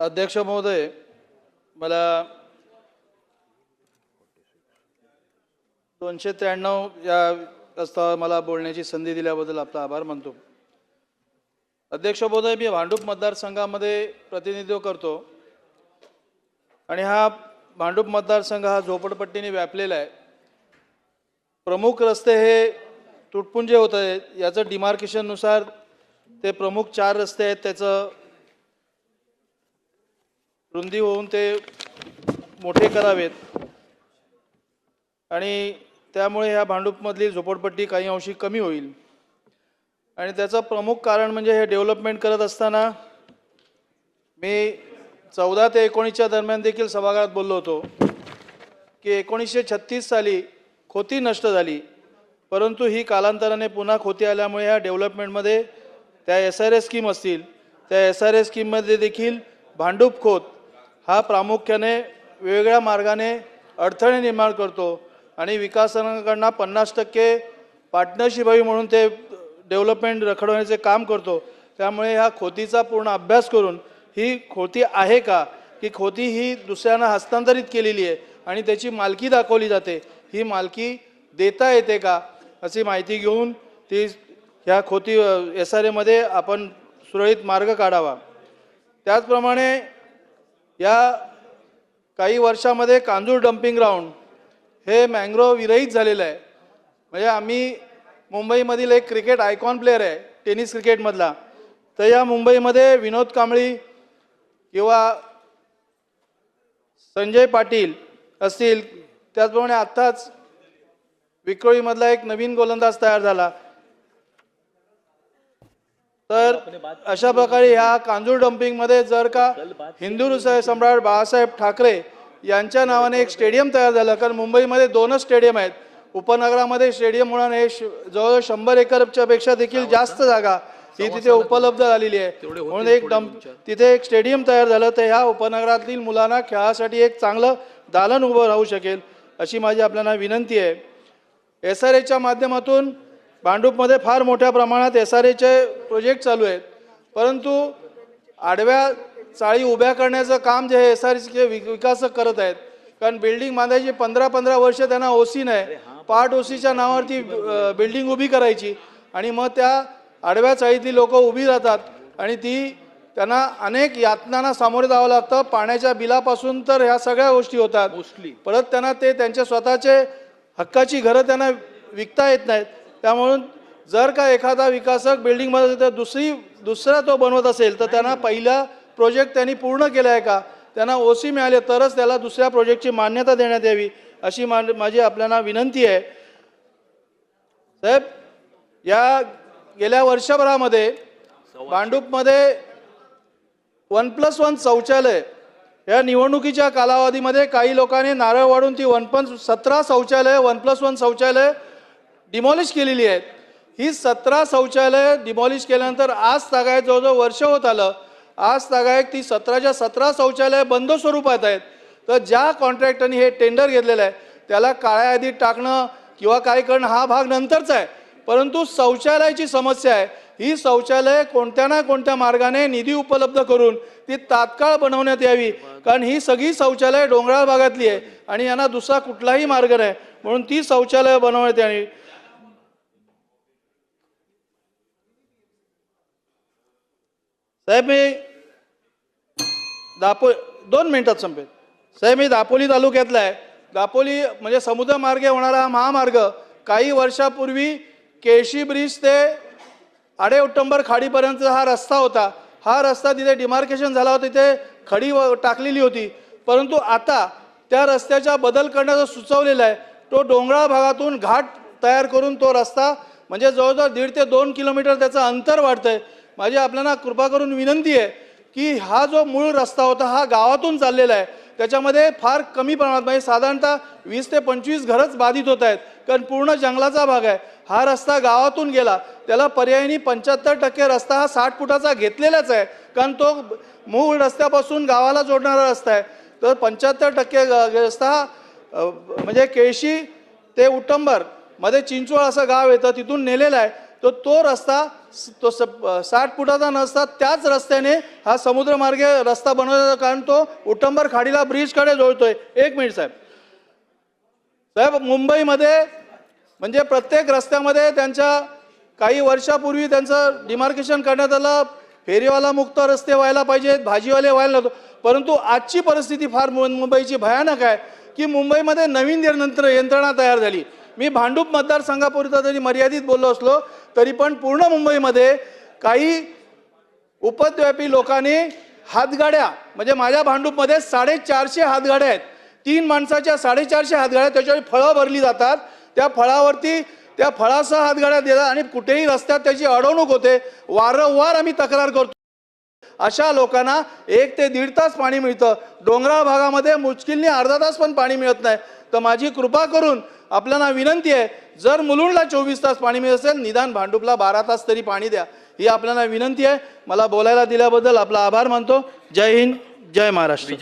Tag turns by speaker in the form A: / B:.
A: अध्यक्ष महोदय मला दोनशे त्र्याण्णव या प्रस्तावावर मला बोलण्याची संधी दिल्याबद्दल आपला आभार मानतो. अध्यक्ष महोदय मी भांडूप मतदारसंघामध्ये प्रतिनिधित्व करतो आणि हा भांडूप मतदारसंघ हा झोपडपट्टीने व्यापलेला आहे. प्रमुख रस्ते हे तुटपुंजे होत आहेत. याचं डिमार्केशननुसार ते प्रमुख चार रस्ते आहेत त्याचं रुंदी होऊन ते मोठे करावेत. आणि त्यामुळे ह्या भांडूपमधली झोपडपट्टी काही अंशी कमी होईल. आणि त्याचं प्रमुख कारण म्हणजे हे डेव्हलपमेंट करत असताना मी चौदा ते एकोणीसच्या दरम्यान देखील सभागृहात बोललो होतो की एकोणीसशे छत्तीस साली खोती नष्ट झाली. परंतु ही कालांतराने पुन्हा खोती आल्यामुळे ह्या डेव्हलपमेंटमध्ये त्या एस आर एस स्कीम असतील त्या एस आर एस स्कीममध्ये देखील भांडूप खोत हा प्रामुख्याने वेगवेगळ्या मार्गाने अडथळे निर्माण करतो आणि विकासकांना पन्नास टक्के पार्टनरशिप हवी म्हणून ते डेव्हलपमेंट रखडवण्याचे काम करतो. त्यामुळे ह्या खोतीचा पूर्ण अभ्यास करून ही खोती आहे का? की खोती ही दुसऱ्यांना हस्तांतरित केलेली आहे आणि त्याची मालकी दाखवली जाते. ही मालकी देता येते का? अशी माहिती घेऊन ती ह्या खोती एस आर एमध्ये आपण सुरळीत मार्ग काढावा. त्याचप्रमाणे या काही वर्षामध्ये कांजूर डम्पिंग ग्राउंड हे मँग्रोव्ह विरहित झालेलं आहे. म्हणजे आम्ही मुंबईमधील एक क्रिकेट आयकॉन प्लेअर आहे टेनिस क्रिकेटमधला तर या मुंबईमध्ये विनोद कांबळी किंवा संजय पाटील असतील त्याचप्रमाणे आत्ताच विक्रोळीमधला एक नवीन गोलंदाज तयार झाला. तर अशा प्रकारे ह्या कांजूर डम्पिंगमध्ये जर का हिंदू सम्राट बाळासाहेब ठाकरे यांच्या नावाने एक स्टेडियम तयार झालं कारण मुंबईमध्ये दोनच स्टेडियम आहेत. उपनगरामध्ये स्टेडियम म्हणून हे जवळजवळ शंभर एकरच्या पेक्षा देखील जास्त जागा ही तिथे उपलब्ध झालेली आहे. म्हणून एक डम्प तिथे एक स्टेडियम तयार झालं तर ह्या उपनगरातील मुलांना खेळासाठी एक चांगलं दालन उभं राहू शकेल अशी माझी आपल्याला विनंती आहे. एस आर एच्या माध्यमातून भांडूपमध्ये फार मोठ्या प्रमाणात एस आर एचे प्रोजेक्ट चालू आहेत. परंतु आडव्या चाळी उभ्या करण्याचं काम जे एस आर एचे विकासक करत आहेत. कारण बिल्डिंग बांधायची पंधरा पंधरा वर्ष त्यांना ओसी नाही. पार्ट ओसीच्या नावावरती बिल्डिंग उभी करायची. आणि मग त्या आडव्या चाळीतली लोक उभी राहतात. आणि ती त्यांना अनेक यातनांना सामोरे जावं लागतं. पाण्याच्या बिलापासून तर ह्या सगळ्या गोष्टी होतात. परत त्यांना ते त्यांच्या स्वतःचे हक्काची घरं त्यांना विकता येत नाहीत. त्यामुळं जर का एखादा विकासक बिल्डिंगमध्ये तर दुसरी दुसरा तो बनवत असेल तर त्यांना पहिला प्रोजेक्ट त्यांनी पूर्ण केला आहे का? त्यांना ओ सी मिळाले तरच त्याला दुसऱ्या प्रोजेक्टची मान्यता देण्यात यावी अशी मा माझी आपल्याला विनंती आहे. साहेब या गेल्या वर्षभरामध्ये भांडूपमध्ये वन प्लस वन शौचालय या निवडणुकीच्या कालावधीमध्ये काही लोकांनी नारळ वाढून ती वन प्लस सतरा शौचालय वन प्लस वन शौचालय डिमॉलिश केलेली आहेत. ही सतरा शौचालय डिमॉलिश केल्यानंतर आज तागायत जवळजवळ वर्ष होत आलं. आज तागायत ती सतराच्या सतरा शौचालय बंद स्वरूपात आहेत. तर ज्या कॉन्ट्रॅक्टरने हे टेंडर घेतलेलं आहे त्याला काळ्या यादीत टाकणं किंवा काय करणं हा भाग नंतरचा आहे. परंतु शौचालयाची समस्या आहे. ही शौचालय कोणत्या ना कोणत्या मार्गाने निधी उपलब्ध करून ती तात्काळ बनवण्यात यावी. कारण ही सगळी शौचालय डोंगराळ भागातली आहे आणि यांना दुसरा कुठलाही मार्ग नाही. म्हणून ती शौचालय बनवण्यात यावी. साहेब मी दापो दोन मिनिटात संपेल. साहेब मी दापोली तालुक्यातला आहे. दापोली म्हणजे समुद्रमार्गे होणारा हा महामार्ग काही वर्षापूर्वी केशी ब्रिज ते आडे उट्टंबर खाडीपर्यंत हा रस्ता होता. हा रस्ता तिथे डिमार्केशन झाला होता. तिथे खडी व- टाकलेली होती. परंतु आता त्या रस्त्याचा बदल करण्याचं सुचवलेलं आहे. तो डोंगराळ भागातून घाट तयार करून तो रस्ता म्हणजे जवळजवळ दीड ते दोन किलोमीटर त्याचं अंतर वाढतं आहे माझी आपल्याला कृपा करून विनंती आहे की हा जो मूळ रस्ता होता हा गावातून चाललेला आहे त्याच्यामध्ये फार कमी प्रमाणात म्हणजे साधारणतः वीस ते पंचवीस घरच बाधित होत आहेत. कारण पूर्ण जंगलाचा भाग आहे. हा रस्ता गावातून गेला. त्याला पर्यायी पंच्याहत्तर टक्के रस्ता हा साठ फुटाचा घेतलेलाच आहे. कारण तो मूळ रस्त्यापासून गावाला जोडणारा रस्ता आहे. तर पंच्याहत्तर टक्के ग- रस्ता म्हणजे केळशी ते उटंबरमध्ये चिंचवड असं गाव येतं तिथून नेलेला आहे. तर तो रस्ता तो स- साठ फुटाचा नसता त्याच रस्त्याने हा समुद्रमार्गे रस्ता बनवला कारण तो उटंबर खाडीला ब्रिजकडे जोडतोय. एक मिनिट साहेब. साहेब मुंबईमध्ये म्हणजे प्रत्येक रस्त्यामध्ये त्यांच्या काही वर्षापूर्वी त्यांचं डिमार्केशन करण्यात आलं फेरीवाला मुक्त रस्ते व्हायला पाहिजेत भाजीवाले व्हायला नव्हतो परंतु आजची परिस्थिती फार मुंबईची भयानक आहे की मुंबईमध्ये नवीन यंत्र यंत्रणा तयार झाली. मी भांडूप मतदारसंघापुरता जरी मर्यादित बोललो असलो तरी पण पूर्ण मुंबईमध्ये काही उपद्व्यापी लोकांनी हातगाड्या म्हणजे माझ्या भांडूपमध्ये साडेचारशे हातगाड्या आहेत. तीन माणसाच्या साडेचारशे हातगाड्या त्याच्यावर फळं भरली जातात. त्या फळावरती त्या फळासह हातगाड्या देतात आणि कुठेही रस्त्यात त्याची अडवणूक होते. वारंवार आम्ही तक्रार करतो. अशा लोकांना एक ते दीड तास पाणी मिळतं. डोंगराळ भागामध्ये मुश्किलने अर्धा तास पण पाणी मिळत नाही. तर माझी कृपा करून आपल्याला विनंती आहे जर मुलुंडला चोवीस तास पाणी मिळत असेल निदान भांडूपला बारा तास तरी पाणी द्या. ही आपल्याला विनंती आहे. मला बोलायला दिल्याबद्दल आपला आभार मानतो. जय हिंद जय महाराष्ट्र.